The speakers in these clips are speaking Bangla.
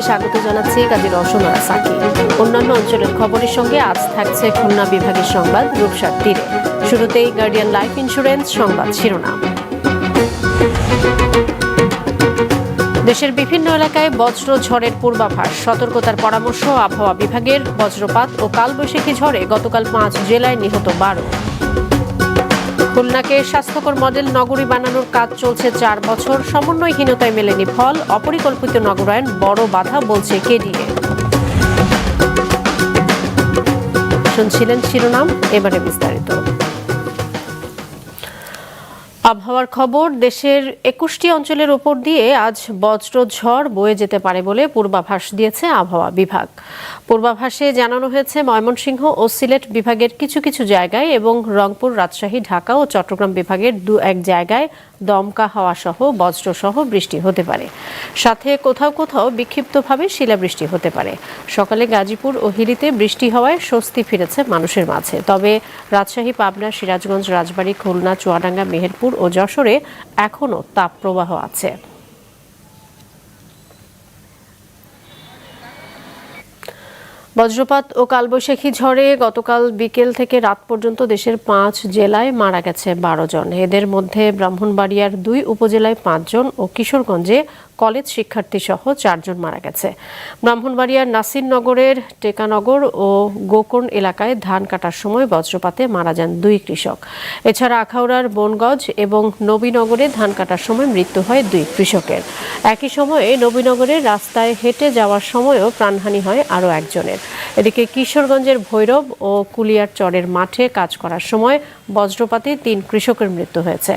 সবাইকে স্বাগত জানাচ্ছি কাজী আরা সাকি অন্যান্য অঞ্চলের খবরের সঙ্গে আজ থাকছে খুলনা বিভাগের সংবাদ রূপসার তীরে। শুরুতেই গার্ডিয়ান লাইফ ইন্স্যুরেন্স সংবাদ শিরোনাম। দেশের বিভিন্ন এলাকায় বজ্র ঝড়ের পূর্বাভাস। সতর্কতার পরামর্শ আবহাওয়া বিভাগের বজ্রপাত ও কালবৈশাখী ঝড়ে গতকাল পাঁচ জেলায় নিহত বারো। খুলনাকে স্বাস্থ্যকর মডেল নগরী বানানোর কাজ চলছে চার বছর। সমন্বয়হীনতায় মেলেনি ফল। অপরিকল্পিত নগরায়ন বড় বাধা বলছে কেডিএ। শুনছিলেন শিরোনাম, এবারে বিস্তারিত। আবহাওয়ার খবর, দেশের একুশটি অঞ্চলের ওপর দিয়ে আজ বজ্র ঝড় বয়ে যেতে পারে বলে পূর্বাভাস দিয়েছে আবহাওয়া বিভাগ। পূর্বাভাসে জানানো হয়েছে, ময়মনসিংহ ও সিলেট বিভাগের কিছু কিছু জায়গায় এবং রংপুর, রাজশাহী, ঢাকা ও চট্টগ্রাম বিভাগের দু এক জায়গায় দমকা হাওয়া সহ, বজ্র সহ বৃষ্টি হতে পারে। সাথে কোথাও কোথাও বিক্ষিপ্তভাবে শিলাবৃষ্টি হতে পারে। সকালে গাজীপুর ও হিলিতে বৃষ্টি হওয়ায় স্বস্তি ফিরেছে মানুষের মাঝে। তবে রাজশাহী, পাবনা, সিরাজগঞ্জ, রাজবাড়ী, খুলনা, চুয়াডাঙ্গা, মেহেরপুর ও যশোরে এখনও তাপপ্রবাহ আছে। বজ্রপাত ও কালবৈশাখী ঝড়ে গতকাল বিকেল থেকে রাত পর্যন্ত দেশের পাঁচ জেলায় মারা গেছে বারো জন। এদের মধ্যে ব্রাহ্মণবাড়িয়ার দুই উপজেলায় পাঁচজন ও কিশোরগঞ্জে কলেজ শিক্ষার্থী সহ চারজন মারা গেছে। ব্রাহ্মণবাড়িয়ার নাসিরনগরের টেকানগর ও গোকর্ণ এলাকায় ধান কাটার সময় বজ্রপাতে মারা যান দুই কৃষক। এছাড়া আখাউড়ার বনগজ এবং নবীনগরে ধান কাটার সময় মৃত্যু হয় দুই কৃষকের। একই সময়ে নবীনগরের রাস্তায় হেঁটে যাওয়ার সময়ও প্রাণহানি হয় আরও একজনের। এদিকে কিশোরগঞ্জের ভৈরব ও কুলিয়ার চরের মাঠে কাজ করার সময় বজ্রপাতে তিন কৃষকের মৃত্যু হয়েছে।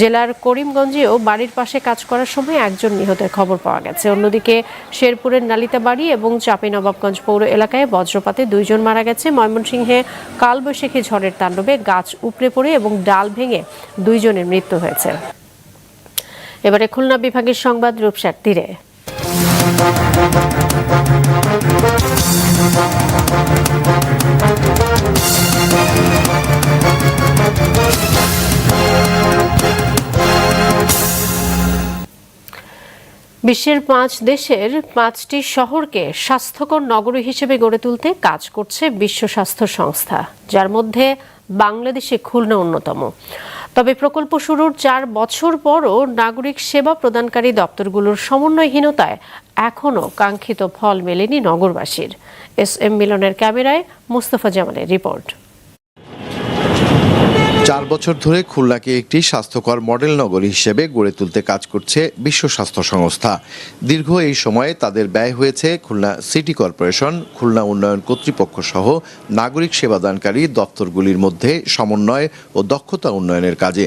জেলার করিমগঞ্জেও বাড়ির পাশে কাজ করার সময় একজন নিহতের খবর পাওয়া গেছে। অন্যদিকে শেরপুরের নালিতাবাড়ি এবং চাঁপাইনবাবগঞ্জ পৌর এলাকায় বজ্রপাতে দুইজন মারা গেছে। ময়মনসিংহে কালবৈশাখী ঝড়ের তাণ্ডবে গাছ উপড়ে পড়ে এবং ডাল ভেঙে দুইজনের মৃত্যু হয়েছে। এবারে খুলনা বিভাগের সংবাদ রূপসার তীরে। বিশ্বের পাঁচ দেশের পাঁচটি শহরকে স্বাস্থ্যকর নগরী হিসেবে গড়ে তুলতে কাজ করছে বিশ্ব স্বাস্থ্য সংস্থা, যার মধ্যে বাংলাদেশে খুলনা অন্যতম। তবে প্রকল্প শুরুর চার বছর পরও নাগরিক সেবা প্রদানকারী দপ্তরগুলোর সমন্বয়হীনতায় এখনও কাঙ্ক্ষিত ফল মেলেনি নগরবাসীর। এস এম মিলনের ক্যামেরায় মুস্তফা জামানের রিপোর্ট। চার বছর ধরে খুলনাকে একটি স্বাস্থ্যকর মডেল নগরী হিসেবে গড়ে তুলতে কাজ করছে বিশ্ব স্বাস্থ্য সংস্থা। দীর্ঘ এই সময়ে তাদের ব্যয় হয়েছে খুলনা সিটি কর্পোরেশন, খুলনা উন্নয়ন কর্তৃপক্ষ সহ নাগরিক সেবাদানকারী দপ্তরগুলির মধ্যে সমন্বয় ও দক্ষতা উন্নয়নের কাজে।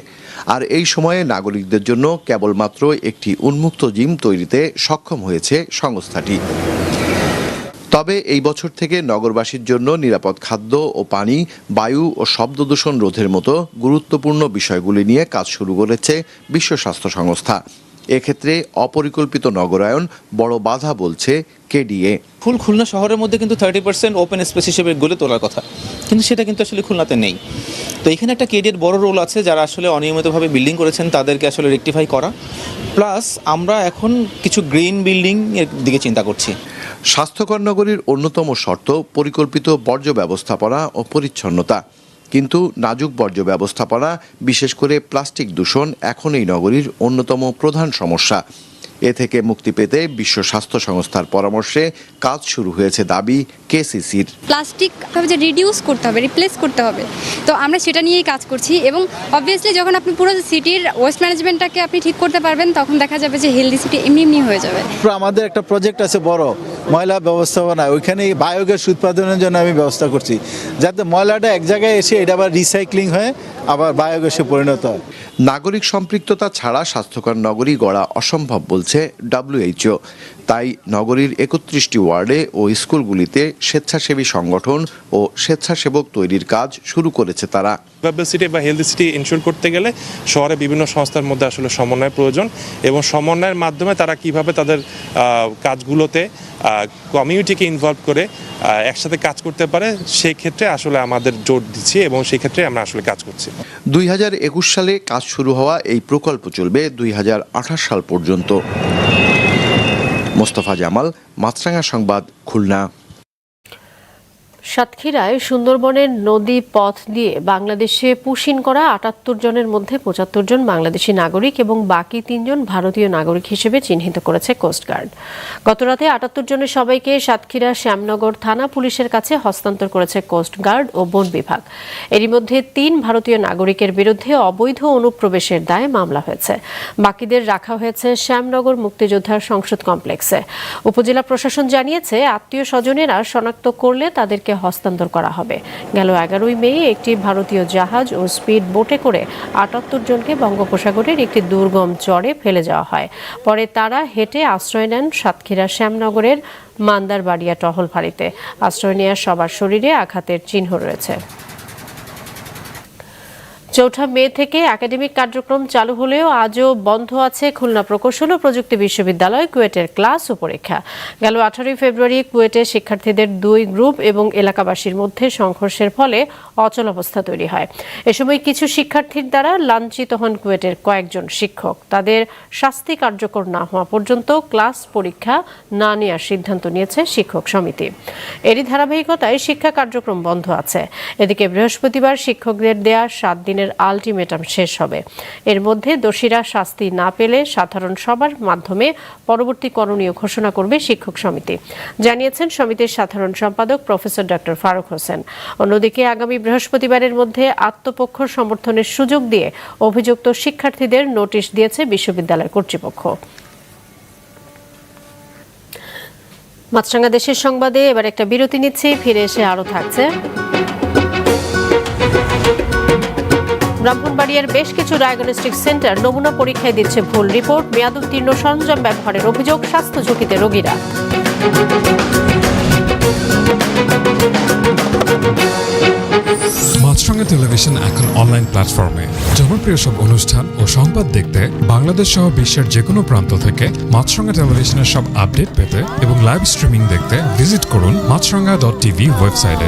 আর এই সময়ে নাগরিকদের জন্য কেবলমাত্র একটি উন্মুক্ত জিম তৈরিতে সক্ষম হয়েছে সংস্থাটি। তবে এই বছর থেকে নগরবাসীর জন্য নিরাপদ খাদ্য ও পানি, বায়ু ও শব্দ দূষণ রোধের মতো গুরুত্বপূর্ণ বিষয়গুলি নিয়ে কাজ শুরু করেছে বিশ্ব স্বাস্থ্য সংস্থা। এক্ষেত্রে অপরিকল্পিত নগরায়ন বড় বাধা বলছে কেডিএ। ফুল খুলনা শহরের মধ্যে কিন্তু থার্টি পার্সেন্ট ওপেন স্পেস হিসেবে গড়ে তোলার কথা। কিন্তু সেটা কিন্তু আসলে খুলনাতে নেই। তো এখানে একটা কেডিএর বড় রোল আছে যারা আসলে অনিয়মিতভাবে বিল্ডিং করেছেন তাদেরকে আসলে রেকটিফাই করা। প্লাস আমরা এখন কিছু গ্রিন বিল্ডিং এর দিকে চিন্তা করছি। স্বাস্থ্যকর নগরীর অন্যতম শর্ত পরিকল্পিত বর্জ্য ব্যবস্থাপনা ও পরিচ্ছন্নতা। কিন্তু নাজুক বর্জ্য ব্যবস্থাপনা, বিশেষ করে প্লাস্টিক দূষণ, এখন এই নগরীর অন্যতম প্রধান সমস্যা। এ থেকে মুক্তি পেতে বিশ্ব স্বাস্থ্য সংস্থার পরামর্শে কাজ শুরু হয়েছে দাবি কেসিসির। প্লাস্টিক ভাবে যে রিডিউস করতে হবে রিপ্লেস করতে হবে। তো আমরা সেটা নিয়েই কাজ করছি এবং অবভিয়াসলি যখন আপনি পুরো সিটির ওয়েস্ট ম্যানেজমেন্টটাকে আপনি ঠিক করতে পারবেন তখন দেখা যাবে যে হেলদি সিটি এমনি এমনি হয়ে যাবে। আমাদের একটা প্রজেক্ট আছে বড় ময়লা ব্যবস্থাপনা। ওইখানে বায়োগ্যাস উৎপাদনের জন্য আমি ব্যবস্থা করছি। যাতে ময়লাটা এক জায়গায় এসে এটা আবার রিসাইক্লিং হয়ে আবার বায়োগ্যাসে পরিণত হয়। নাগরিক সম্পৃক্ততা ছাড়া স্বাস্থ্যকর নগরী গড়া অসম্ভব বলছে ডাব্লিউএইচও। তাই নগরীর একত্রিশটি ওয়ার্ডে ও স্কুলগুলিতে স্বেচ্ছাসেবী সংগঠন ও স্বেচ্ছাসেবক তৈরির কাজ শুরু করেছে তারা। সিটি বা হেলদি সিটি ইনশোর করতে গেলে শহরে বিভিন্ন সংস্থার মধ্যে আসলে সমন্বয় প্রয়োজন এবং সমন্বয়ের মাধ্যমে তারা কীভাবে তাদের কাজগুলোতে কমিউনিটিকে ইনভলভ করে একসাথে কাজ করতে পারে সেই ক্ষেত্রে আসলে আমাদের জোর দিচ্ছি এবং সেই ক্ষেত্রে আমরা আসলে কাজ করছি। দুই হাজার একুশ সালে কাজ শুরু হওয়া এই প্রকল্প চলবে দুই হাজার আঠাশ সাল পর্যন্ত। মোস্তফা জামাল মাছরাঙা সংবাদ খুলনা। সাতক্ষীরায় সুন্দরবনের নদী পথ দিয়ে বাংলাদেশে পুশিন করা আটাত্তর জনের মধ্যে পঁচাত্তর জন বাংলাদেশি নাগরিক এবং বাকি তিনজন ভারতীয় নাগরিক হিসেবে চিহ্নিত করেছে কোস্টগার্ড গতরাতে আটাত্তর জনের সবাইকে সাতক্ষীরা শ্যামনগর থানা পুলিশের কাছে হস্তান্তর করেছে কোস্টগার্ড ও বন বিভাগ। এরই মধ্যে তিন ভারতীয় নাগরিকের বিরুদ্ধে অবৈধ অনুপ্রবেশের দায়ে মামলা হয়েছে। বাকিদের রাখা হয়েছে শ্যামনগর মুক্তিযোদ্ধার সংসদ কমপ্লেক্সে। উপজেলা প্রশাসন জানিয়েছে, আত্মীয় স্বজনেরা শনাক্ত করলে তাদেরকে হস্তান্তর করা হবে। গেল এগারোই মে একটি ভারতীয় জাহাজ ও স্পিড বোটে করে আটাত্তর জনকে বঙ্গোপসাগরের একটি দুর্গম চরে ফেলে যাওয়া হয়। পরে তারা হেঁটে আশ্রয় নেন সাতক্ষীরা শ্যামনগরের মান্দারবাড়িয়া টহল ফাঁড়িতে আশ্রয় নেওয়ার সবার শরীরে আঘাতের চিহ্ন রয়েছে। চৌঠা মে থেকে একাডেমিক কার্যক্রম চালু হলেও আজও বন্ধ আছে খুলনা প্রকৌশল ও প্রযুক্তি বিশ্ববিদ্যালয় কুয়েটের ক্লাস ও পরীক্ষা গেল আঠারোই ফেব্রুয়ারি কুয়েটে শিক্ষার্থীদের দুই গ্রুপ এবং এলাকাবাসীর মধ্যে সংঘর্ষের ফলে অচল অবস্থা তৈরি হয়। এ সময় কিছু শিক্ষার্থীর দ্বারা লাঞ্ছিত হন কুয়েটের কয়েকজন শিক্ষক। তাদের শাস্তি কার্যকর না হওয়া পর্যন্ত ক্লাস পরীক্ষা না নেওয়ার সিদ্ধান্ত নিয়েছে শিক্ষক সমিতি। এরই ধারাবাহিকতায় শিক্ষা কার্যক্রম বন্ধ আছে। এদিকে বৃহস্পতিবার শিক্ষকদের দেয়া সাত দিনের আলটিমেটাম শেষ হবে। এর মধ্যে দোষীরা শাস্তি না পেলে সাধারণ সবার মাধ্যমে পরবর্তী করণীয় ঘোষণা করবে শিক্ষক সমিতি। জানিয়েছেন সমিতির সাধারণ সম্পাদক প্রফেসর ডক্টর ফারুক হোসেন। অন্যদিকে আগামী বৃহস্পতিবারের মধ্যে আত্মপক্ষ সমর্থনের সুযোগ দিয়ে অভিযুক্ত শিক্ষার্থীদের নোটিশ দিয়েছে বিশ্ববিদ্যালয় কর্তৃপক্ষ। মাছরাঙ্গা দেশের সংবাদে এবার একটা বিরতি নিচ্ছি, ফিরে এসে আরও থাকছে। ব্রাহ্মণবাড়িয়ার বেশ কিছু ডায়াগনস্টিক সেন্টার নমুনা পরীক্ষায় দিচ্ছে ভুল রিপোর্ট মেয়াদ উত্তীর্ণ সরঞ্জাম ব্যবহারের অভিযোগ, স্বাস্থ্য ঝুঁকিতে রোগীরা। মাছরাঙা টেলিভিশন এখন অনলাইন প্ল্যাটফর্মে জনপ্রিয় সব অনুষ্ঠান ও সংবাদ দেখতে বাংলাদেশ সহ বিশ্বের যে কোনো প্রান্ত থেকে মাছরাঙা টেলিভিশনের সব আপডেট পেতে এবং লাইভ স্ট্রিমিং দেখতে ভিজিট করুন মাছরাঙা ডট টিভি ওয়েবসাইটে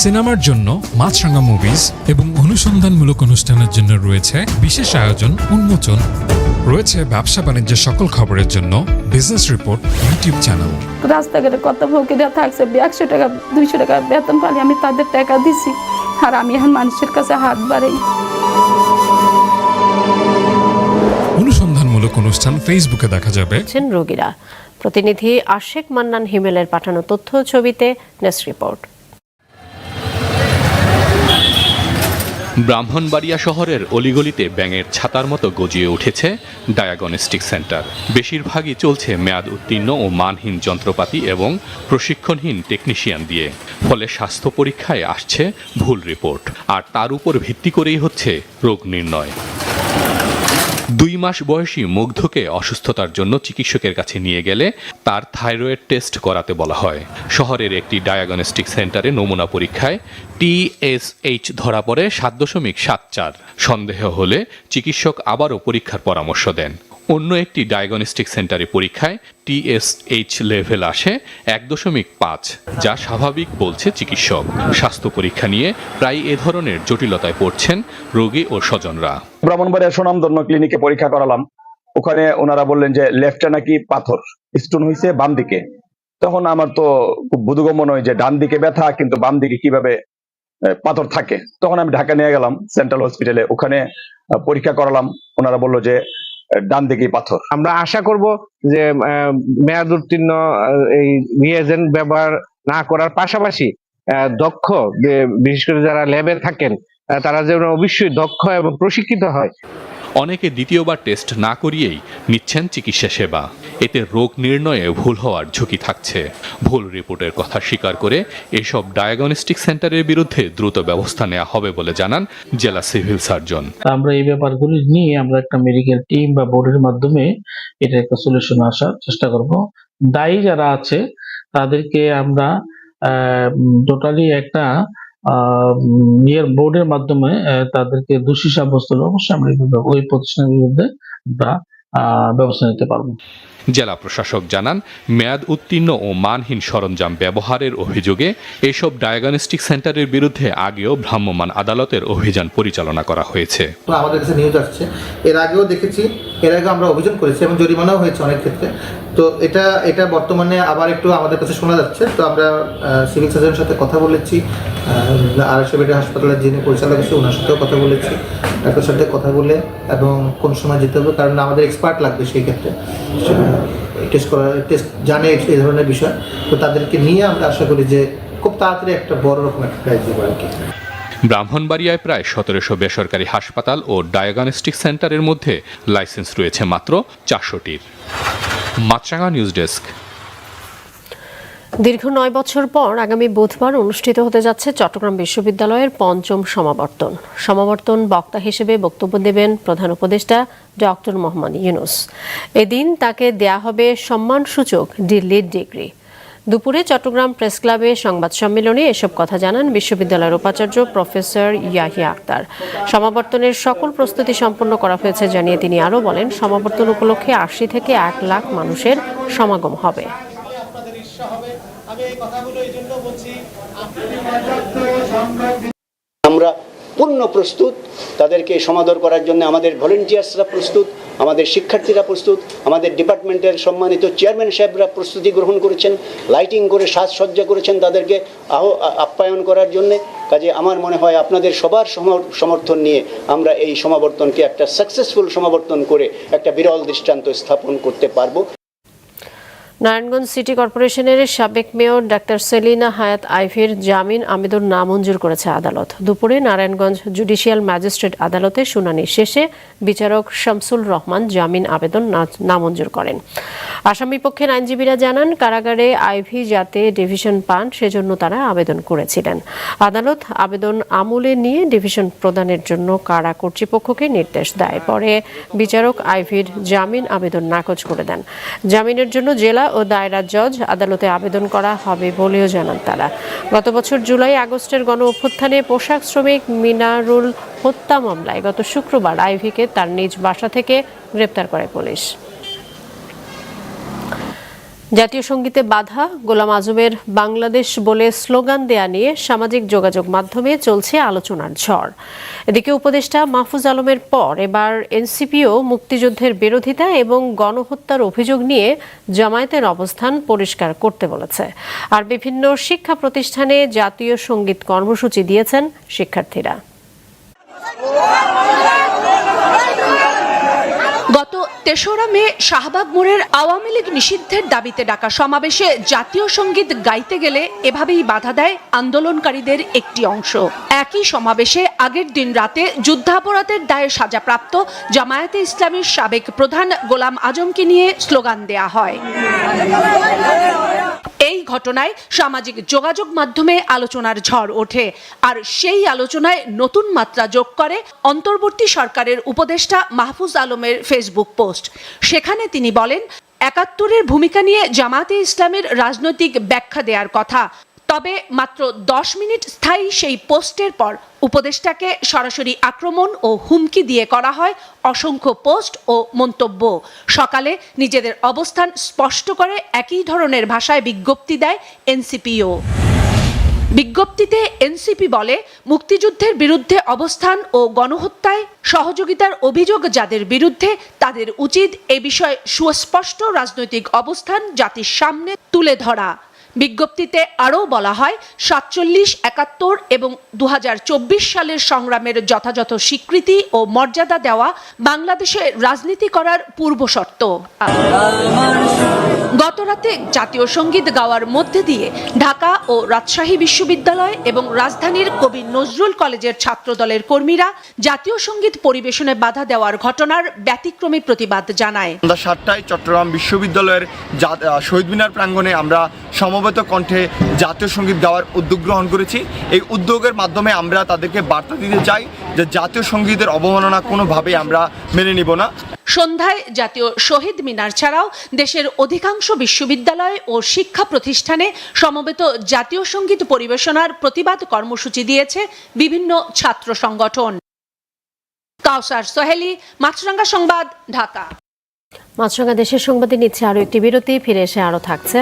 সিনেমার জন্য মাছরঙ্গা মুভিজ এবং অনুসন্ধানমূলক অনুষ্ঠানের জন্য রয়েছে বিশেষ আয়োজন উন্মোচন। রয়েছে ব্যবসা বাণিজ্যের সকল খবরের জন্য বিজনেস রিপোর্ট ইউটিউব চ্যানেল রাস্তাঘাটে কত ভোগীরা থাকছে একশো টাকা দুইশো টাকা বেতন পালি আমি তাদের টাকা দিছি। আর আমি এখন মানুষের কাছে হাত বাড়াই। অনুসন্ধানমূলক অনুষ্ঠান ফেসবুকে দেখা যাবে। রোগীরা। প্রতিনিধি আশেক মান্নান হিমেলের পাঠানো তথ্য ছবিতে নেস রিপোর্ট ব্রাহ্মণবাড়িয়া শহরের অলিগলিতে ব্যাঙের ছাতার মতো গজিয়ে উঠেছে ডায়াগনস্টিক সেন্টার। বেশিরভাগই চলছে মেয়াদ উত্তীর্ণ ও মানহীন যন্ত্রপাতি এবং প্রশিক্ষণহীন টেকনিশিয়ান দিয়ে। ফলে স্বাস্থ্য পরীক্ষায় আসছে ভুল রিপোর্ট। আর তার উপর ভিত্তি করেই হচ্ছে রোগ নির্ণয়। দুই মাস বয়সী মুগ্ধকে অসুস্থতার জন্য চিকিৎসকের কাছে নিয়ে গেলে তার থাইরয়েড টেস্ট করাতে বলা হয়। শহরের একটি ডায়াগনস্টিক সেন্টারে নমুনা পরীক্ষায় টিএসএইচ ধরা পড়ে সাত দশমিক সাত চার। সন্দেহ হলে চিকিৎসক আবারও পরীক্ষার পরামর্শ দেন। অন্য একটি ডায়াগনস্টিক সেন্টারে পরীক্ষায় টিএসএইচ লেভেল আসে এক দশমিক পাঁচ, যা স্বাভাবিক বলছে চিকিৎসক। স্বাস্থ্য পরীক্ষা নিয়ে প্রায় এ ধরনের জটিলতায় পড়ছেন রোগী ও স্বজনরা। ব্রাহ্মণবাড়িয়া সুনামধন্য ক্লিনিকে পরীক্ষা করালাম। ওখানে ওনারা বললেন যে লেফটে নাকি পাথর স্টোন হয়েছে বাম দিকে। তখন আমার তো খুব বোধগম্য নয় যে ডান দিকে ব্যথা, কিন্তু বাম দিকে কীভাবে পাথর থাকে। তখন আমি ঢাকা নিয়ে গেলাম সেন্ট্রাল হসপিটালে ওখানে পরীক্ষা করালাম। ওনারা বলল যে ডান দিকেই পাথর। আমরা আশা করব যে মেয়াদ উত্তীর্ণ এই রিয়েজেন্ট ব্যবহার না করার পাশাপাশি দক্ষ বিশেষ করে যারা ল্যাবে থাকেন তারা যেন অবশ্যই দক্ষ এবং প্রশিক্ষিত হয়। অনেকে দ্বিতীয়বার টেস্ট না করিয়েই নিচ্ছেন চিকিৎসা সেবা। এতে রোগ নির্ণয়ে ভুল হওয়ার ঝুঁকি থাকছে। ভুল রিপোর্টের কথা স্বীকার করে এসব ডায়াগনস্টিক সেন্টারের বিরুদ্ধে দ্রুত ব্যবস্থা নেওয়া হবে বলে জানান জেলা সিভিল সার্জন। আমরা এই ব্যাপারগুলি নিয়ে আমরা একটা মেডিকেল টিম বা বোর্ডের মাধ্যমে এটা একটা সলিউশন আসার চেষ্টা করব। দায়ী যারা আছে, তাদেরকে আমরা টোটালি একটা ইয়ের বোর্ডের মাধ্যমে তাদেরকে দোষী সাব্যস্ত হলে। অবশ্যই আমরা ওই প্রতিষ্ঠানের বিরুদ্ধে আমরা ব্যবস্থা নিতে পারব। জেলা প্রশাসক জানান মেয়াদ উত্তীর্ণ ও মানহীন সরঞ্জাম ব্যবহারের অভিযোগে এসব ডায়াগনস্টিক সেন্টারের বিরুদ্ধে আগেও ভ্রাম্যমাণ আদালতের অভিযান পরিচালনা করা হয়েছে। তো আমাদের কাছে নিউজ আসছে। এর আগেও দেখেছি এর আগে আমরা অভিযোগ করেছি এবং জরিমানাও হয়েছে অনেক ক্ষেত্রে। তো এটা এটা বর্তমানে আবার একটু আমাদের কাছে শোনা যাচ্ছে। তো আমরা সিভিল সার্জনের সাথে কথা বলেছি আড়াইশো বেডের হাসপাতালের যিনি পরিচালক আছে ওনার সাথেও কথা বলেছি। ডাক্তার সাথে কথা বলে এবং কোন সময় যেতে হবে কারণ আমাদের এক্সপার্ট লাগবে সেই ক্ষেত্রে। টেস্ট করা টেস্ট জানে এই ধরনের বিষয়। তো তাদেরকে নিয়ে আমরা আশা করি যে খুব তাড়াতাড়ি একটা বড় রকম একটা প্রাইজ দেবো আর কি। ব্রাহ্মণবাড়িয়ায় প্রায় সতেরোশো বেসরকারি হাসপাতাল ও ডায়াগনস্টিক সেন্টারের মধ্যে লাইসেন্স রয়েছে মাত্র চারশোটির। মাছরাঙা নিউজ ডেস্ক। দীর্ঘ নয় বছর পর আগামী বুধবার অনুষ্ঠিত হতে যাচ্ছে চট্টগ্রাম বিশ্ববিদ্যালয়ের পঞ্চম সমাবর্তন। সমাবর্তন বক্তা হিসেবে বক্তব্য দেবেন প্রধান উপদেষ্টা ডক্টর মোহাম্মদ ইউনুস। এদিন তাকে দেয়া হবে সম্মানসূচক ডিলিট ডিগ্রি। দুপুরে চট্টগ্রাম প্রেস ক্লাবে সংবাদ সম্মেলনে এসব কথা জানান বিশ্ববিদ্যালয়ের উপাচার্য প্রফেসর ইয়াহিয়া আক্তার। সমাবর্তনের সকল প্রস্তুতি সম্পন্ন করা হয়েছে জানিয়ে তিনি আরও বলেন, সমাবর্তন উপলক্ষে আশি থেকে এক লাখ মানুষের সমাগম হবে। আমরা পূর্ণ প্রস্তুত, তাদেরকে সমাদর করার জন্য আমাদের ভলেন্টিয়ার্সরা প্রস্তুত, আমাদের শিক্ষার্থীরা প্রস্তুত, আমাদের ডিপার্টমেন্টের সম্মানিত চেয়ারম্যান সাহেবরা প্রস্তুতি গ্রহণ করেছেন, লাইটিং করে সাজসজ্জা করেছেন তাদেরকে আহ, আপ্যায়ন করার জন্যে। কাজে আমার মনে হয় আপনাদের সবার সম- সমর্থন নিয়ে আমরা এই সমাবর্তনকে একটা সাকসেসফুল সমাবর্তন করে একটা বিরল দৃষ্টান্ত স্থাপন করতে পারব। নারায়ণগঞ্জ সিটি কর্পোরেশনের সাবেক মেয়র ডাক্তার সেলিনা হায়াত আইভির জামিন আবেদন নামঞ্জুর করেছে আদালত। দুপুরে নারায়ণগঞ্জ জুডিশিয়াল ম্যাজিস্ট্রেট আদালতে শুনানি শেষে বিচারক শামসুল রহমান জামিন আবেদন নামঞ্জুর করেন। আসামি পক্ষের আইনজীবীরা জানান, কারাগারে আইভি যাতে ডিভিশন পান, সেজন্য তারা আবেদন করেছিলেন। আদালত আবেদন আমলে নিয়ে ডিভিশন প্রদানের জন্য কারা কর্তৃপক্ষকে নির্দেশ দেয়। পরে বিচারক আইভির জামিন আবেদন নাকচ করে দেন। জামিনের জন্য জেলা ও দায়রা জজ আদালতে আবেদন করা হবে বলেও জানান তারা। গত বছর জুলাই আগস্টের গণ অভ্যুত্থানে পোশাক শ্রমিক মিনারুল হত্যা মামলায় গত শুক্রবার আইভিকে তার নিজ বাসা থেকে গ্রেপ্তার করে পুলিশ। জাতীয় সঙ্গীতে বাধা, গোলাম আজমের বাংলাদেশ বলে স্লোগান দেয়া নিয়ে সামাজিক যোগাযোগ মাধ্যমে চলছে আলোচনার ঝড়। এদিকে উপদেষ্টা মাহফুজ আলমের পর এবার এনসিপিও মুক্তিযুদ্ধের বিরোধিতা এবং গণহত্যার অভিযোগ নিয়ে জামায়াতের অবস্থান পরিষ্কার করতে বলেছে। আর বিভিন্ন শিক্ষা প্রতিষ্ঠানে জাতীয় সংগীত কর্মসূচি দিয়েছেন শিক্ষার্থীরা। তেসরা মে শাহবাগ মোড়ের আওয়ামী লীগ নিষিদ্ধের দাবিতে ডাকা সমাবেশে জাতীয় সংগীত গাইতে গেলে এভাবেই বাধা দেয় আন্দোলনকারীদের একটি অংশ। একই সমাবেশে আগের দিন রাতে যুদ্ধাপরাধের দায়ে সাজাপ্রাপ্ত জামায়াতে ইসলামীর সাবেক প্রধান গোলাম আজমকে নিয়ে স্লোগান দেয়া হয়। এই ঘটনায় সামাজিক যোগাযোগ মাধ্যমে আলোচনার ঝড় ওঠে। আর সেই আলোচনায় নতুন মাত্রা যোগ করে অন্তর্বর্তী সরকারের উপদেষ্টা মাহফুজ আলমের ফেসবুক পোস্ট। সেখানে তিনি বলেন, একাত্তরের ভূমিকা নিয়ে জামাতে ইসলামের রাজনৈতিক ব্যাখ্যা দেওয়ার কথা। তবে মাত্র দশ মিনিট স্থায়ী সেই পোস্টের পর উপদেষ্টাকে সরাসরি আক্রমণ ও হুমকি দিয়ে করা হয় অসংখ্য পোস্ট ও মন্তব্য। সকালে নিজেদের অবস্থান স্পষ্ট করে একই ধরনের ভাষায় বিজ্ঞপ্তি দেয় এনসিপিও। বিজ্ঞপ্তিতে এনসিপি বলে, মুক্তিযুদ্ধের বিরুদ্ধে অবস্থান ও গণহত্যায় সহযোগিতার অভিযোগ যাদের বিরুদ্ধে তাদের উচিত এ বিষয়ে সুস্পষ্ট রাজনৈতিক অবস্থান জাতির সামনে তুলে ধরা। বিজ্ঞপ্তিতে আরও বলা হয়, সাতচল্লিশ, একাত্তর এবং দু সালের সংগ্রামের যথাযথ স্বীকৃতি ও মর্যাদা দেওয়া বাংলাদেশে রাজনীতি করার পূর্বশর্ত গতরাতে জাতীয় সংগীত গাওয়ার মধ্যে দিয়ে ঢাকা ও রাজশাহী বিশ্ববিদ্যালয় এবং রাজধানীর কবি নজরুল কলেজের ছাত্রদলের কর্মীরা জাতীয় সংগীত পরিবেশনে বাধা দেওয়ার ঘটনার ব্যতিক্রমী প্রতিবাদ জানায়। সাতটায় চট্টগ্রাম বিশ্ববিদ্যালয়ের শহীদ মিনার প্রাঙ্গণে আমরা সমবেত কণ্ঠে জাতীয় সংগীত গাওয়ার উদ্যোগ গ্রহণ করেছি। এই উদ্যোগের মাধ্যমে আমরা তাদেরকে বার্তা দিতে চাই যে জাতীয় সঙ্গীতের অবমাননা কোনোভাবেই আমরা মেনে নিব না। সন্ধ্যায় জাতীয় শহীদ মিনার ছাড়াও দেশের অধিকাংশ বিশ্ববিদ্যালয় ও শিক্ষা প্রতিষ্ঠানে সমবেত জাতীয় সংগীত পরিবেশনার প্রতিবাদ কর্মসূচি দিয়েছে বিভিন্ন ছাত্র সংগঠন। কাউসার সোহেলি মাছরাঙ্গা সংবাদ ঢাকা। মাছরাঙ্গা দেশের সংবাদে নিচ্ছে আরও একটি বিরতি ফিরে এসে আরও থাকছে।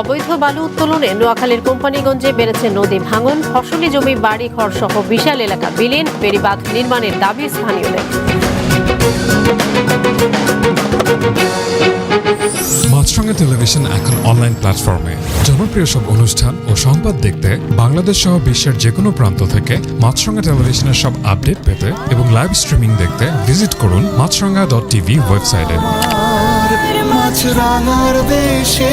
অবৈধ বালু উত্তোলনে নোয়াখালীর কোম্পানিগঞ্জে বেড়েছে নদী ভাঙন ফসলি জমি বাড়ি ঘর সহ বিশাল এলাকা বিলীন বেড়িবাঁধ নির্মাণের দাবি স্থানীয়দের। মাছরাঙা টেলিভিশন এখন অনলাইন প্ল্যাটফর্মে। জনপ্রিয় সব অনুষ্ঠান ও সংবাদ দেখতে বাংলাদেশ সহ বিশ্বের যে কোনো প্রান্ত থেকে মাছরাঙা টেলিভিশনের সব আপডেট পেতে এবং লাইভ স্ট্রিমিং দেখতে ভিজিট করুন মাছরাঙা ডট টিভি ওয়েবসাইটে। মাছরাঙার দেশে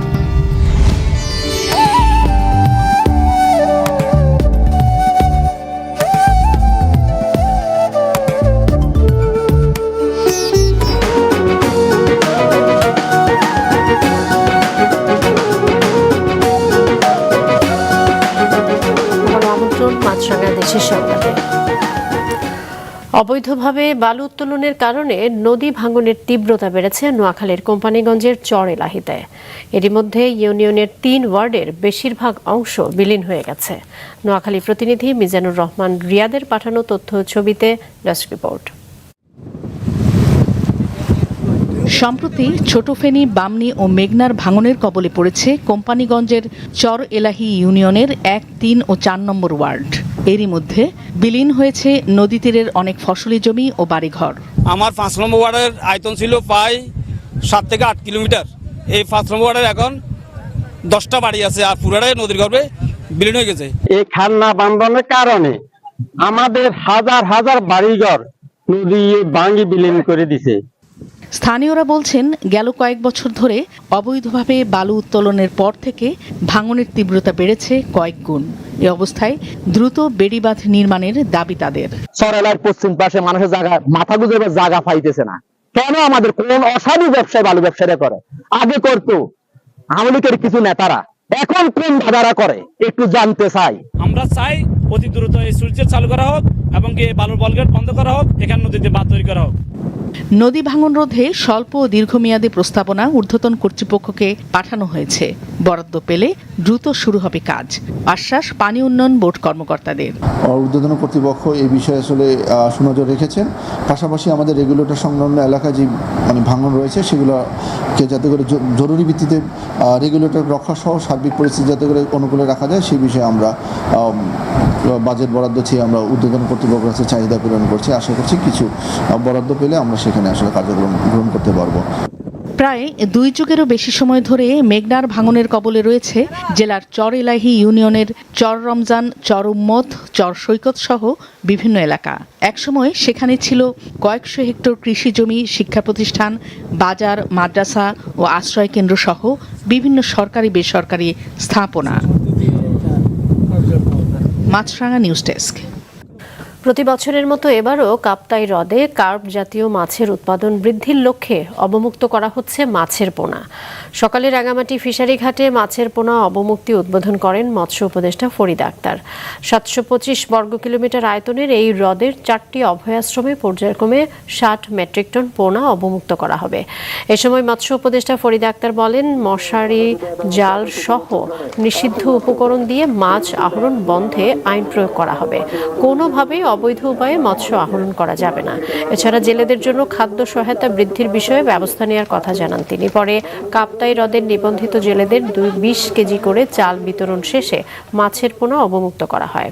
অবৈধভাবে বালু উত্তোলনের কারণে নদী ভাঙনের তীব্রতা বেড়েছে নোয়াখালীর কোম্পানিগঞ্জের চর এলাহিতে এরই মধ্যে ইউনিয়নের তিন ওয়ার্ডের বেশিরভাগ অংশ বিলীন হয়ে গেছে। নোয়াখালী প্রতিনিধি মিজানুর রহমান রিয়াদের পাঠানো তথ্য ছবিতে ডেস্ক রিপোর্ট। সম্প্রতি ছোট ফেনী, বামনি ও মেঘনার ভাঙনের কবলে পড়েছে কোম্পানিগঞ্জের চর এলাহি ইউনিয়নের এক, তিন ও চার নম্বর ওয়ার্ড। এরই মধ্যে বিলীন হয়েছে নদী তীরের অনেক ফসলি জমি ও বাড়িঘর। আমার পাঁচ নম্বর ওয়ার্ডের আয়তন ছিল প্রায় সাত থেকে আট কিলোমিটার। এই পাঁচ নম্বর ওয়ার্ডের এখন দশটা বাড়ি আছে আর পুরাটাই নদীর গর্ভে বিলীন হয়ে গেছে। এই খান্না বান্ধনের কারণে আমাদের হাজার হাজার বাড়িঘর নদী ভাঙ্গি বিলীন করে দিছে। স্থানীয়রা বলছেন গেল কয়েক বছর ধরে অবৈধভাবে বালু উত্তোলনের পর থেকে ভাঙনের তীব্রতা বেড়েছে কয়েক গুণ। এ অবস্থায় দ্রুত বেড়িবাঁধ নির্মাণের দাবি তাদের। সরেলার পশ্চিম পাশে মানুষের জায়গা মাথা গুজবে জায়গা পাইতেছে না। কেন আমাদের কোন অসাধু ব্যবসায় বালু ব্যবসায়ীরা করে? আগে করতো। আওয়ামী লীগের কিছু নেতারা। এখন কোন দাদারা করে? একটু জানতে চাই। আমরা চাই অতি দ্রুত এই সূর্যের চালু করা হোক এবং কি বালুর বলগেট বন্ধ করা হোক এখানে নদীতে বাদ তৈরি করা হোক। নদী ভাঙন রোধে স্বল্প ও দীর্ঘমেয়াদী প্রস্তাবনা ঊর্ধ্বতন কর্তৃপক্ষকে পাঠানো হয়েছে। বরাদ্দ পেলে দ্রুত শুরু হবে কাজ। আশ্বাস পানি উন্নয়ন বোর্ড কর্মকর্তাদের। ঊর্ধ্বতন কর্তৃপক্ষ এই বিষয়ে আসলে সুনজর রেখেছেন। পাশাপাশি আমাদের রেগুলেটর সংলগ্ন এলাকায় যে মানে ভাঙন রয়েছে সেগুলোকে যাতে করে জরুরি ভিত্তিতে রেগুলেটর রক্ষা সহ সার্বিক পরিস্থিতি যাতে করে অনুকূলে রাখা যায় সেই বিষয়ে আমরা আম, বাজেট বরাদ্দ চেয়ে আমরা উদ্বোধন কর্তৃপক্ষের কাছে চাহিদা পূরণ করছি। আশা করছি কিছু বরাদ্দ পেলে আমরা সেখানে আসলে কার্যক্রম গ্রহণ করতে পারব। প্রায় দুই যুগেরও বেশি সময় ধরে মেঘনার ভাঙনের কবলে রয়েছে জেলার চর এলাহি ইউনিয়নের চর রমজান, চর উম্মত, চর সৈকত সহ বিভিন্ন এলাকা। একসময় সেখানে ছিল কয়েকশো হেক্টর কৃষি জমি, শিক্ষা প্রতিষ্ঠান, বাজার, মাদ্রাসা ও আশ্রয় কেন্দ্র সহ বিভিন্ন সরকারি বেসরকারি স্থাপনা। Maasranga news desk. প্রতি বছরের মতো এবারও কাপ্তাই হ্রদে কার্প জাতীয় মাছের উৎপাদন বৃদ্ধির লক্ষ্যে অবমুক্ত করা হচ্ছে মাছের পোনা। সকালে রাঙামাটি ফিশারি ঘাটে মাছের পোনা অবমুক্তি উদ্বোধন করেন মৎস্য উপদেষ্টা ফরিদ আক্তার। সাতশো পঁচিশ বর্গ কিলোমিটার আয়তনের এই হ্রদের চারটি অভয়াশ্রমে পর্যায়ক্রমে ষাট মেট্রিক টন পোনা অবমুক্ত করা হবে। এ সময় মৎস্য উপদেষ্টা ফরিদ আক্তার বলেন, মশারি, জাল সহ নিষিদ্ধ উপকরণ দিয়ে মাছ আহরণ বন্ধে আইন প্রয়োগ করা হবে। কোনোভাবেই অবৈধ উপায়ে মৎস্য আহরণ করা যাবে না। এছাড়া জেলেদের জন্য খাদ্য সহায়তা বৃদ্ধির বিষয়ে ব্যবস্থা নেওয়ার কথা জানান তিনি। পরে কাপ্তাই হ্রদের নিবন্ধিত জেলেদের দুই বিশ কেজি করে চাল বিতরণ শেষে মাছের পোনা অবমুক্ত করা হয়।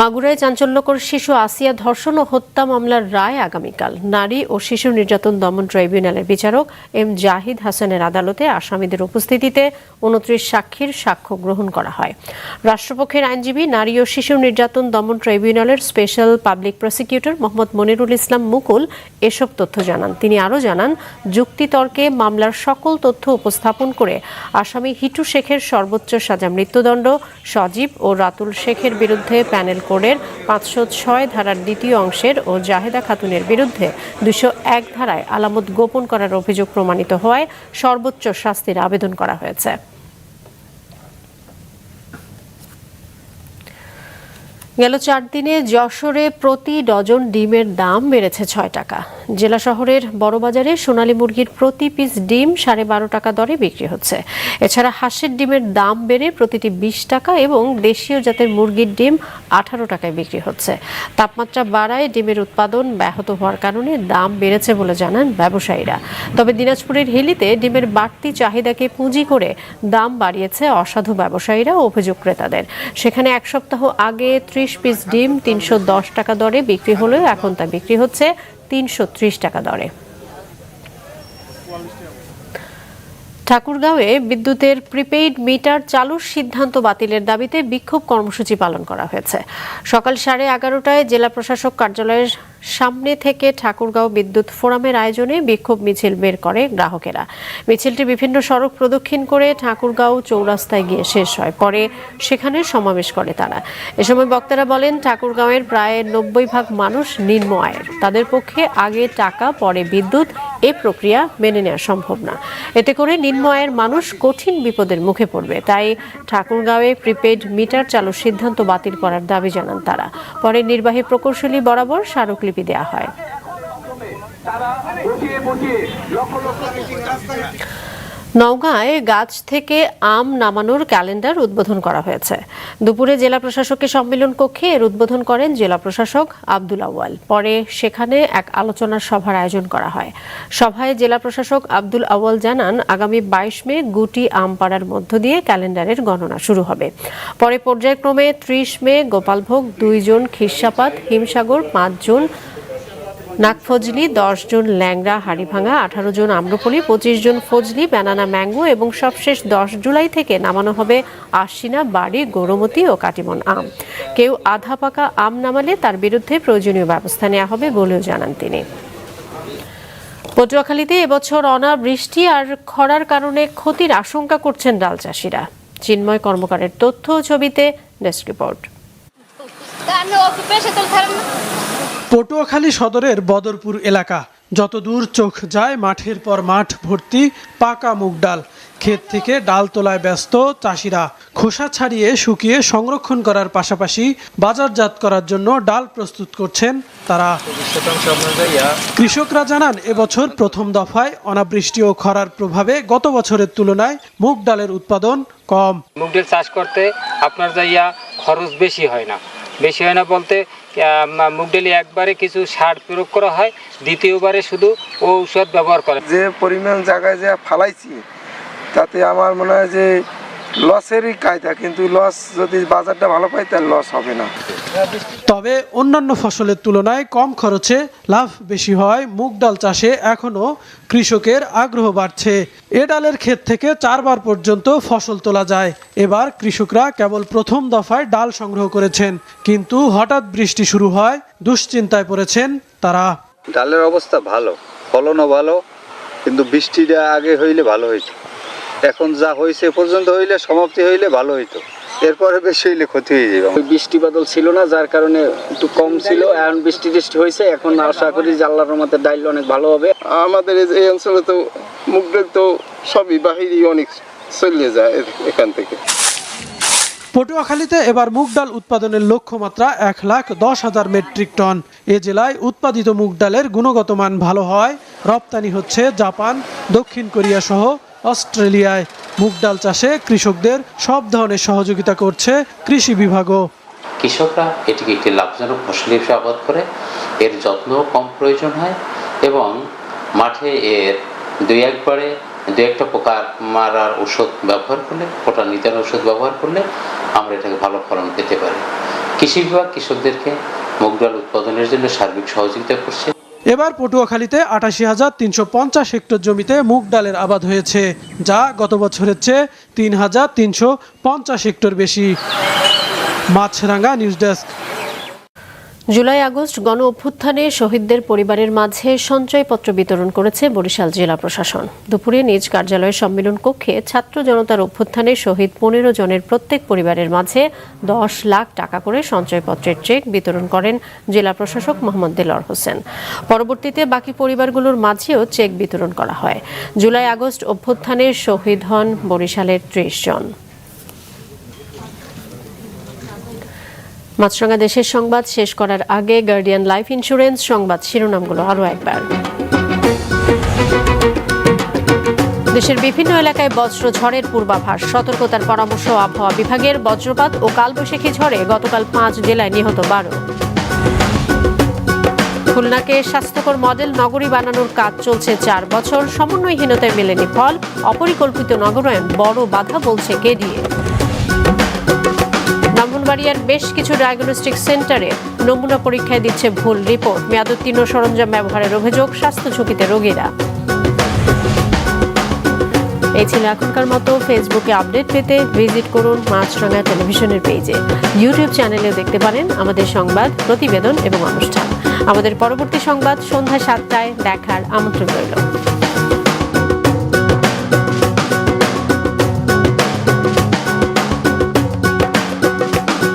মাগুরায় চাঞ্চল্যকর শিশু আসিয়া ধর্ষণ ও হত্যা মামলার রায় আগামীকাল। নারী ও শিশু নির্যাতন দমন ট্রাইব্যুনালের বিচারক এম জাহিদ হাসানের আদালতে আসামিদের উপস্থিতিতে উনত্রিশ সাক্ষীর সাক্ষ্য গ্রহণ করা হয়। রাষ্ট্রপক্ষের আইনজীবী নারী ও শিশু নির্যাতন দমন ট্রাইব্যুনালের special public prosecutor Mohammad Monirul Islam Mukul এসব তথ্য জানান। তিনি আরও জানান, যুক্তিতর্কে মামলার সকল তথ্য উপস্থাপন করে আসামি হিটু শেখের সর্বোচ্চ সাজা, মৃত্যুদণ্ড, সজীব ও রাতুল শেখের বিরুদ্ধে প্যানেল কোডের পাঁচশো ছয় ধারার দ্বিতীয় অংশের ও জাহেদা খাতুনের বিরুদ্ধে দুশো এক ধারায় আলামত গোপন করার অভিযোগ প্রমাণিত হওয়ায় সর্বোচ্চ শাস্তির আবেদন করা হয়েছে। গেল চার দিনে যশোরে প্রতি ডজন ডিমের দাম বেড়েছে ছয় টাকা। জেলা শহরের বড়বাজারে সোনালী মুরগির প্রতি পিস ডিম সাড়ে বারো টাকা দরে বিক্রি হচ্ছে। এছাড়া হাঁসের ডিমের দাম বেড়ে প্রতিটি বিশ টাকা এবং দেশীয় জাতের মুরগির ডিম আঠারো টাকায় বিক্রি হচ্ছে। তাপমাত্রা বাড়ায় ডিমের উৎপাদন ব্যাহত হওয়ার কারণে দাম বেড়েছে বলে জানান ব্যবসায়ীরা। তবে দিনাজপুরের হিলিতে ডিমের বাড়তি চাহিদাকে পুঁজি করে দাম বাড়িয়েছে অসাধু ব্যবসায়ীরা ও অভিযোগ ক্রেতাদের। সেখানে এক সপ্তাহ আগে ত্রিশ পিস ডিম তিনশো দশ টাকা দরে বিক্রি হলেও এখন তা বিক্রি হচ্ছে তিনশো ত্রিশ টাকা দরে। ঠাকুরগাঁওয়ে বিদ্যুতের প্রিপেইড মিটার চালুর সিদ্ধান্ত বাতিলের দাবিতে বিক্ষোভ কর্মসূচি পালন করা হয়েছে। সকাল সাড়ে এগারোটায় জেলা প্রশাসক কার্যালয়ের সামনে থেকে ঠাকুরগাঁও বিদ্যুৎ ফোরামের আয়োজনে বিক্ষোভ মিছিল বের করে গ্রাহকেরা। মিছিলটি বিভিন্ন সড়ক প্রদক্ষিণ করে ঠাকুরগাঁও চৌরাস্তায় গিয়ে শেষ হয়। পরে সেখানে সমাবেশ করে তারা। এ সময় বক্তারা বলেন, ঠাকুরগাঁওয়ের প্রায় নব্বই ভাগ মানুষ নিম্ন আয়ের। তাদের পক্ষে আগে টাকা, পরে বিদ্যুৎ, এ প্রক্রিয়া মেনে নেওয়া সম্ভব না। এতে করে নিম্ন আয়ের মানুষ কঠিন বিপদের মুখে পড়বে। তাই ঠাকুরগাঁওয়ে প্রিপেড মিটার চালুর সিদ্ধান্ত বাতিল করার দাবি জানান তারা। পরে নির্বাহী প্রকৌশলী বরাবর স্মারকলিপি দেওয়া হয়। নওগাঁয় গাছ থেকে আম নামানোর ক্যালেন্ডার উদ্বোধন করা হয়েছে। দুপুরে জেলা প্রশাসকের সম্মেলন কক্ষে এর উদ্বোধন করেন জেলা প্রশাসক আব্দুল আওয়াল পরে সেখানে এক আলোচনার সভার আয়োজন করা হয়। সভায় জেলা প্রশাসক আব্দুল আওয়াল জানান, আগামী বাইশ মে গুটি আম পাড়ার মধ্য দিয়ে ক্যালেন্ডারের গণনা শুরু হবে। পরে পর্যায়ক্রমে ত্রিশ মে গোপালভোগ দুইজন খিরসাপাত, হিমসাগর পাঁচজন নাগফজলি, দশ জন ল্যাংড়া, হাড়িভাঙা, আঠারো জন আম্রপলি, পঁচিশ জন ফজলি, ব্যানানা, ম্যাঙ্গো এবং সবশেষ দশ জুলাই থেকে নামানো হবে আশিনা, বাড়ি, গৌরমতি ও কাটিমন আম। কেউ আধা পাকা আম নামালে তার বিরুদ্ধে প্রয়োজনীয় ব্যবস্থা নেওয়া হবে বলেও জানান তিনি। পটুয়াখালীতে এবছর অনাবৃষ্টি আর খরার কারণে ক্ষতির আশঙ্কা করছেন ডাল চাষিরা। চিন্ময় কর্মকারের তথ্য ছবিতে ডেস্ক রিপোর্ট। পটুয়াখালী সদরের বদরপুর এলাকা। যতদূর চোখ যায়, মাঠের পর মাঠ ভর্তি পাকা মুগ ডাল। ক্ষেত থেকে ডাল তোলায় ব্যস্ত চাষিরা খোসা ছাড়িয়ে শুকিয়ে সংরক্ষণ করার পাশাপাশি বাজারজাত করার জন্য ডাল প্রস্তুত করছেন তারা। কৃষকরা জানান, এবছর প্রথম দফায় অনাবৃষ্টি ও খরার প্রভাবে গত বছরের তুলনায় মুগ ডালের উৎপাদন কম। মুগ ডাল চাষ করতে আপনার যাইয়া খরচ বেশি হয় না। বেশি হয় না বলতে মুগ ডালি একবারে কিছু সার প্রয়োগ করা হয়, দ্বিতীয়বারে শুধু ঔষধ ব্যবহার করে যে পরিমাণ জায়গায় যা ফালাইছি, তাতে আমার মনে হয় যে লসেরই কায়দা কিন্তু লস যদি বাজারটা ভালো পাই তাহলে লস হবে না। তবে অন্যান্য ফসলের তুলনায় কম খরচে লাভ বেশি হয় মুগ ডাল চাষে এখনও কৃষকের আগ্রহ বাড়ছে। এ ডালের ক্ষেত থেকে চারবার পর্যন্ত ফসল তোলা যায়। এবার কৃষকরা কেবল প্রথম দফায় ডাল সংগ্রহ করেছেন কিন্তু হঠাৎ বৃষ্টি শুরু হয় দুশ্চিন্তায় পড়েছেন তারা। ডালের অবস্থা ভালো ফলনও ভালো কিন্তু বৃষ্টিটা আগে হইলে ভালো হইতো। এখন যা হয়েছে এ পর্যন্ত হইলে সমাপ্তি হইলে ভালো হইতো। এরপরে বেশি হইলে ক্ষতি হয়ে যাবে। বৃষ্টি বাদল ছিল না যার কারণে একটু কম ছিল। এখন বৃষ্টি টিষ্টি হয়েছে এখন আশা করি যে আল্লাহর রহমতে ডাইল অনেক ভালো হবে। আমাদের এই- এই অঞ্চলে তো ডাল তো সবই বাহিরে অনেক চলে যায় এখান থেকে। পটুয়াখালীতে এবার মুগ ডাল উৎপাদনের লক্ষ্যমাত্রা এক লাখ দশ হাজার মেট্রিক টন। এ জেলায় উৎপাদিত মুগ ডালের গুণগত মান ভালো হয় রপ্তানি হচ্ছে জাপান দক্ষিণ কোরিয়া সহ অস্ট্রেলিয়ায় মুগ ডাল চাষে কৃষকদের সব ধরনের সহযোগিতা করছে কৃষি বিভাগও। কৃষকরা এটিকে একটি লাভজনক ফসল হিসেবে আবাদ করে। এর যত্নও কম প্রয়োজন হয় এবং মাঠে এর দুই একবারে দু একটা পোকা মারার ওষুধ ব্যবহার করলে পোটা নিদান ওষুধ ব্যবহার করলে আমরা এটাকে ভালো ফলন পেতে পারি। কৃষি বিভাগ কৃষকদেরকে মুগ ডাল উৎপাদনের জন্য সার্বিক সহযোগিতা করছে। এবার পটুয়াখালীতে আটাশি হাজার তিনশো পঞ্চাশ হেক্টর জমিতে মুগ ডালের আবাদ হয়েছে, যা গত বছরের চেয়ে তিন হাজার তিনশো পঞ্চাশ হেক্টর বেশি। Maasranga news desk. July August গণ অভ্যুত্থানে শহীদদের পরিবারের মাঝে সঞ্চয়পত্র বিতরণ করেছে বরিশাল জেলা প্রশাসন। দুপুরে নিজ কার্যালয়ের সম্মেলন কক্ষে ছাত্র জনতার অভ্যুত্থানে শহীদ পনেরো জনের প্রত্যেক পরিবারের মাঝে দশ লাখ টাকা করে সঞ্চয়পত্রের চেক বিতরণ করেন জেলা প্রশাসক মোহাম্মদ দেলর হোসেন। পরবর্তীতে বাকি পরিবারগুলোর মাঝেও চেক বিতরণ করা হয়। জুলাই আগস্ট অভ্যুত্থানে শহীদ হন বরিশালের ত্রিশ জন। মাছরাঙ্গা দেশের সংবাদ শেষ করার আগে গার্ডিয়ান লাইফ ইন্স্যুরেন্স সংবাদ শিরোনামগুলো আরও একবার। দেশের বিভিন্ন এলাকায় বজ্র ঝড়ের পূর্বাভাস, সতর্কতার পরামর্শ আবহাওয়া বিভাগের বজ্রপাত ও কালবৈশাখী ঝড়ে গতকাল পাঁচ জেলায় নিহত বারো। খুলনাকে স্বাস্থ্যকর মডেল নগরী বানানোর কাজ চলছে চার বছর। সমন্বয়হীনতায় মেলেনি ফল। অপরিকল্পিত নগরায়ন বড় বাধা বলছে কেডিএ। ব্রাহ্মণবাড়িয়ার বেশ কিছু ডায়াগনস্টিক সেন্টারে নমুনা পরীক্ষায় দিচ্ছে ভুল রিপোর্ট মেয়াদোত্তীর্ণ সরঞ্জাম ব্যবহারের অভিযোগ, স্বাস্থ্য ঝুঁকিতে রোগীরা। এই ছিল এখনকার মতো। ফেসবুকে আপডেট পেতে ভিজিট করুন মাছরাঙা টেলিভিশনের পেজে ইউটিউব চ্যানেলেও দেখতে পারেন আমাদের সংবাদ, প্রতিবেদন এবং অনুষ্ঠান। আমাদের পরবর্তী সংবাদ সন্ধ্যা সাতটায় দেখার আমন্ত্রণ রইল।